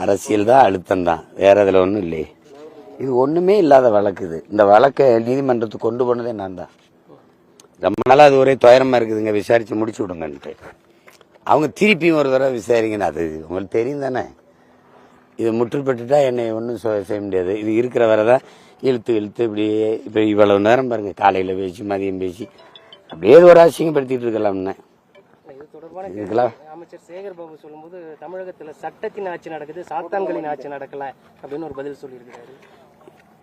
அரசியல் தான் அழுத்தம் தான். வேற இதில் ஒன்றும் இல்லையே. இது ஒன்றுமே இல்லாத வழக்கு இது. இந்த வழக்கை நீதிமன்றத்துக்கு கொண்டு போனதே நான் தான். ரொம்ப நாளாக அது ஒரே துயரமாக இருக்குதுங்க. விசாரித்து முடிச்சு விடுங்கன்ட்டு. அவங்க திருப்பியும் ஒரு தடவை விசாரிங்கன்னு அது உங்களுக்கு தெரியும் தானே? இது முற்றுப்பட்டுட்டா என்னை ஒன்றும் செய்ய முடியாது. இது இருக்கிற வரை தான் இழுத்து இழுத்து இப்படியே இப்போ இவ்வளவு நேரம் பாருங்க. காலையில் பேசி மதியம் பேசி. அப்படியே ஒரு அசிங்கப்படுத்திட்டு இருக்கலாம்னு. இதுக்கெல்லாம் அமைச்சர் சேகர் பாபு சொல்லும்போது தமிழகத்துல சட்டத்தின் ஆட்சி நடக்குது சாத்தான்களின் ஆட்சி நடக்கல அப்படின்னு ஒரு பதில் சொல்லியிருக்காரு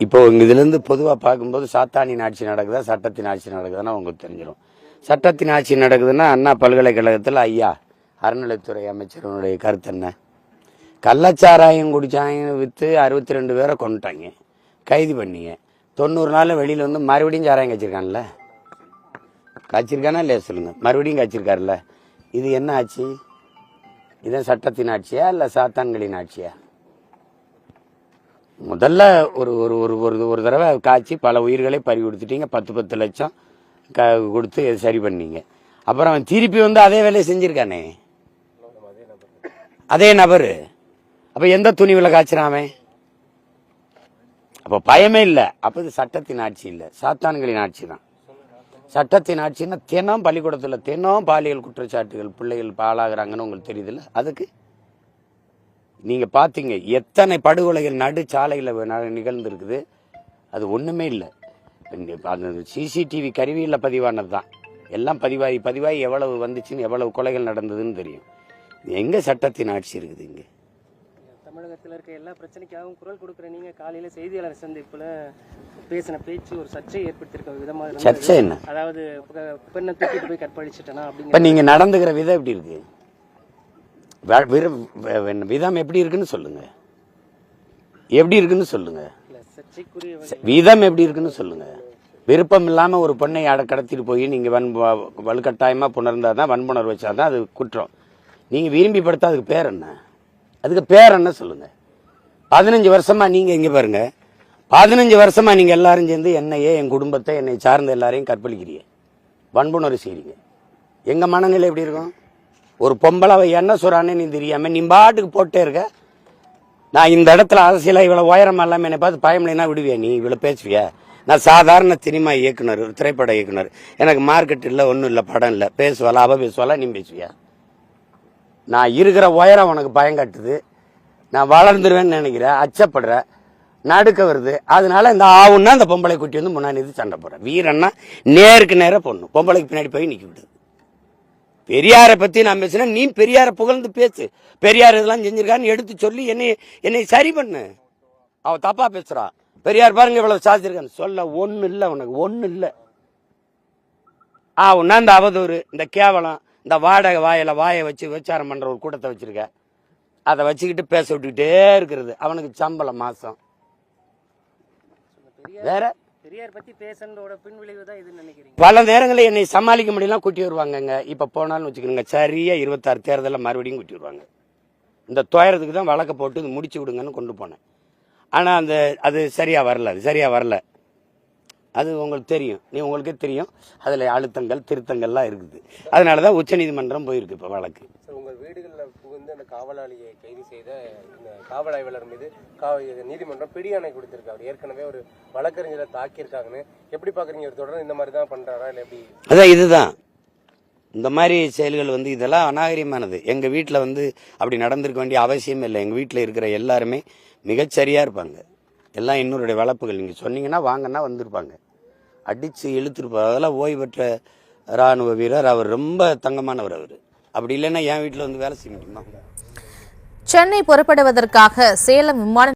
இப்போ இதுலேருந்து பொதுவாக பார்க்கும்போது சாத்தானின் ஆட்சி நடக்குதா சட்டத்தின் ஆட்சி நடக்குதுன்னா உங்களுக்கு தெரிஞ்சிடும் சட்டத்தின் ஆட்சி நடக்குதுன்னா அண்ணா பல்கலைக்கழகத்தில் ஐயா அறநிலைத்துறை அமைச்சரனுடைய கருத்து என்ன? கள்ளச்சாராயம் குடிச்சாங்க விற்று அறுபத்தி ரெண்டு பேரை கொண்டுட்டாங்க கைது பண்ணிங்க. தொண்ணூறு நாள் வெளியில் வந்து மறுபடியும் சாராயம் காய்ச்சிருக்கான்ல காய்ச்சிருக்கானா இல்லையா சொல்லுங்கள் மறுபடியும் காய்ச்சிருக்காருல்ல இது என்ன ஆச்சு? இதான் சட்டத்தின் ஆட்சியா இல்லை சாத்தான்களின் ஆட்சியா? முதல்ல ஒரு ஒரு ஒரு ஒரு ஒரு தடவை காய்ச்சி பல உயிர்களை பறி கொடுத்துட்டீங்க. பத்து பத்து லட்சம் க கொடுத்து சரி பண்ணீங்க. அப்புறம் அவன் திருப்பி வந்து அதே வேலையை செஞ்சிருக்கானே? அதே நபர். அப்போ எந்த துணிவில் காய்ச்சிராமே அப்போ பயமே இல்லை. அப்போ இது சட்டத்தின் ஆட்சி இல்லை. சாத்தான்களின் ஆட்சி தான். சட்டத்தின் ஆட்சின்னா தினம் பள்ளிக்கூடத்தில் தினம் பாலியல் குற்றச்சாட்டுகள் பிள்ளைகள் பாழாகிறாங்கன்னு உங்களுக்கு தெரியுதுல்ல? அதுக்கு நீங்கள் பார்த்தீங்க எத்தனை படுகொலைகள் நடு சாலையில் நிகழ்ந்துருக்குது. அது ஒன்றுமே இல்லை. அந்த சிசிடிவி கருவியில் பதிவானது தான். எல்லாம் பதிவாகி பதிவாகி எவ்வளவு வந்துச்சுன்னு எவ்வளவு கொலைகள் நடந்ததுன்னு தெரியும். எங்கே சட்டத்தின் ஆட்சி இருக்குது இங்கே? தமிழகத்துல இருக்க எல்லா பிரச்சனைக்காகவும் குரல் கொடுக்குற நீங்க காலையில செய்தியாளர் சந்திப்புல பேசின பேச்சு ஒரு சர்ச்சை ஏற்படுத்தியிருக்க விதமா இருந்தது. சர்ச்சை என்ன? அதாவது பெண்ணை தூக்கிட்டு போய் கற்பழிச்சிட்டனா இப்ப அப்படிங்கிற நீங்க நடந்துக்கிற விதம் எப்படி இருக்கு? விதம் எப்படி இருக்குன்னு சொல்லுங்க. எப்படி இருக்குன்னு சொல்லுங்க. விதம் எப்படி இருக்குன்னு சொல்லுங்க. விருப்பம் இல்லாம ஒரு பெண்ணை அட கடத்திட்டு போய் நீங்க வன் வ- வலுக்கட்டாயமா புணர்ந்தா தான் வன்புணர்வு வச்சாதான் அது குற்றம். நீங்க விரும்பி படுத்தா அதுக்கு பேர் என்ன? அதுக்கு பேர் என்ன சொல்லுங்க? பதினஞ்சு வருஷமா நீங்க எங்க பாருங்க. பதினஞ்சு வருஷமா நீங்க எல்லாரும் சேர்ந்து என்னையே என் குடும்பத்தை என்னை சார்ந்த எல்லாரையும் கற்பழிக்கிறீங்க. வன்புணர்வு செய்றீங்க. எங்க மனநிலை எப்படி இருக்கும்? ஒரு பொம்பளை அவ என்ன சொல்றான்னு நீ தெரியாம நீ பாட்டுக்கு போட்டே இருக்க. நான் இந்த இடத்துல அரசியல இவ்வளவு உயரம் இல்லாம என்னை பார்த்து பயமில்லைனா விடுவியா நீ? இவ்வளவு பேசுவியா? நான் சாதாரண சினிமா இயக்குனர் ஒரு திரைப்பட இயக்குனர். எனக்கு மார்க்கெட் இல்லை ஒன்றும் இல்லை படம் இல்லை. பேசுவாளா அவ பேசுவாளா நீ பேசுவியா? நான் இருக்கிற உயரம் உனக்கு பயம் கட்டுது. நான் வளர்ந்துருவேன்னு நினைக்கிறேன் அச்சப்படுற நடுக்க வருது. அதனால இந்த ஆவுன்னா அந்த பொம்பளை குட்டி வந்து முன்னாடி நிறுத்தி சண்டை போடுறேன் வீரன்னா நேருக்கு நேராக பொண்ணு. பொம்பளைக்கு பின்னாடி போய் நிற்க விடுது. பெரியாரை பற்றி நான் பேசினா நீ பெரியாரை புகழ்ந்து பேசு. பெரியார் இதெல்லாம் செஞ்சிருக்கான்னு எடுத்து சொல்லி என்னை என்னை சரி பண்ணு. அவ தப்பாக பேசுறா. பெரியார் பாருங்க இவ்வளவு சாதிச்சிருக்கான்னு. சொல்ல ஒன்றும் இல்லை உனக்கு ஒன்றும் இல்லை ஆ ஒன்றா இந்த அவதூறு இந்த கேவலம் இந்த வாடகை வாயில வாயை வச்சு விபச்சாரம் பண்ற ஒரு கூட்டத்தை வச்சிருக்க. அதை வச்சுக்கிட்டு பேச விட்டுக்கிட்டே இருக்கிறது. அவனுக்கு சம்பளம் மாசம். வேற? பெரியார் பத்தி பேசுனதோட பின்விளைவு தான் இதுன்னு நினைக்கிறீங்க. பல நேரங்களில் என்னை சமாளிக்க முடியலாம் கூட்டி வருவாங்கங்க. இப்ப போனாலும் வச்சுக்கோங்க சரியா இருபத்தாறு தேர்தலில் மறுபடியும் கூட்டி வருவாங்க. இந்த துயரத்துக்கு தான் வழக்க போட்டு முடிச்சு விடுங்கன்னு கொண்டு போனேன். ஆனா அந்த அது சரியா வரல அது சரியா வரல. அது உங்களுக்கு தெரியும். நீ உங்களுக்கே தெரியும். அதுல அழுத்தங்கள் திருத்தங்கள்லாம் இருக்குது. அதனால தான் உச்சநீதிமன்றம் போயிருக்கு இப்போ வழக்கு. சார் உங்கள் வீடுகளில் புகுந்து அந்த காவலாளியை கைது செய்த இந்த காவல் ஆய்வாளர் மீது நீதிமன்றம் பிடியாணை கொடுத்திருக்கு. அவர் ஏற்கனவே ஒரு வழக்கறிஞரை தாக்கியிருக்காங்கன்னு. எப்படி பார்க்குறீங்க இவர் தொடர்ந்து இந்த மாதிரி தான் பண்ணுறாரா இல்லை எப்படி? அதான் இதுதான். இந்த மாதிரி செயல்கள் வந்து இதெல்லாம் அநாகரிகமானது. எங்க வீட்டில் வந்து அப்படி நடந்திருக்க வேண்டிய அவசியம் இல்லை. எங்க வீட்டில் இருக்கிற எல்லாருமே மிகச்சரியா இருப்பாங்க. எல்லாம் இன்னொருடைய வளர்ப்புகள். நீங்க சொன்னீங்கன்னா வாங்கன்னா வந்திருப்பாங்க. அடிச்சு இழுத்துருப்பார். அதெல்லாம் ஓய்வு பெற்ற ராணுவ வீரர். அவர் ரொம்ப தங்கமானவர் அவர். அப்படி இல்லைன்னா என் வீட்டில் வந்து வேலை செய்ய முடியுமா? சென்னை புறப்படுவதற்காக சேலம் விமான